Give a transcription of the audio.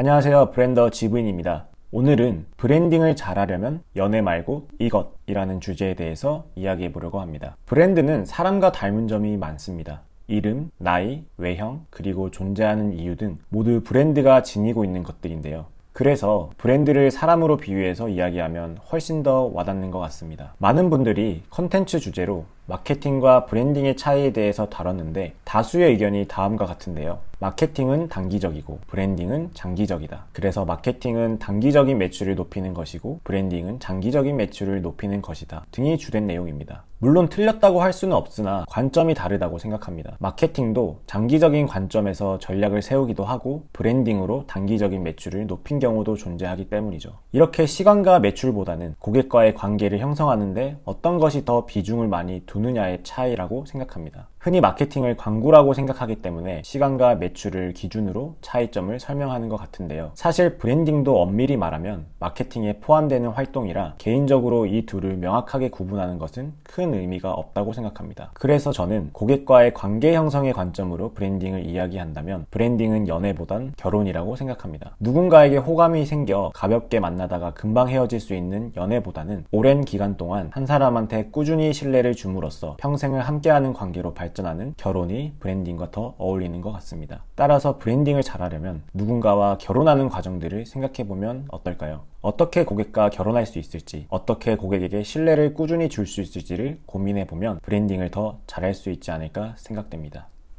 안녕하세요. 브랜더 지브인입니다. 오늘은 브랜딩을 잘하려면 연애 말고 이것이라는 주제에 대해서 이야기해 보려고 합니다. 브랜드는 사람과 닮은 점이 많습니다. 이름, 나이, 외형, 그리고 존재하는 이유 등 모두 브랜드가 지니고 있는 것들인데요. 그래서 브랜드를 사람으로 비유해서 이야기하면 훨씬 더 와닿는 것 같습니다. 많은 분들이 컨텐츠 주제로 마케팅과 브랜딩의 차이에 대해서 다뤘는데 다수의 의견이 다음과 같은데요. 마케팅은 단기적이고 브랜딩은 장기적이다. 그래서 마케팅은 단기적인 매출을 높이는 것이고 브랜딩은 장기적인 매출을 높이는 것이다. 등이 주된 내용입니다. 물론 틀렸다고 할 수는 없으나 관점이 다르다고 생각합니다. 마케팅도 장기적인 관점에서 전략을 세우기도 하고 브랜딩으로 단기적인 매출을 높인 경우도 존재하기 때문이죠. 이렇게 시간과 매출보다는 고객과의 관계를 형성하는데 어떤 것이 더 비중을 많이 두 느냐의 차이라고 생각합니다. 흔히 마케팅을 광고라고 생각하기 때문에 시간과 매출을 기준으로 차이점을 설명하는 것 같은데요. 사실 브랜딩도 엄밀히 말하면 마케팅에 포함되는 활동이라 개인적으로 이 둘을 명확하게 구분하는 것은 큰 의미가 없다고 생각합니다. 그래서 저는 고객과의 관계 형성의 관점으로 브랜딩을 이야기한다면 브랜딩은 연애보단 결혼이라고 생각합니다. 누군가에게 호감이 생겨 가볍게 만나다가 금방 헤어질 수 있는 연애보다는 오랜 기간 동안 한 사람한테 꾸준히 신뢰를 줌으로써 평생을 함께하는 관계로 발전하는 결혼이 브랜딩과 더 어울리는 것 같습니다. 따라서 브랜딩을 잘하려면 누군가와 결혼하는 과정들을 생각해보면 어떨까요? 어떻게 고객과 결혼할 수 있을지, 어떻게 고객에게 신뢰를 꾸준히 줄 수 있을지를 고민해보면 브랜딩을 더 잘할 수 있지 않을까 생각됩니다.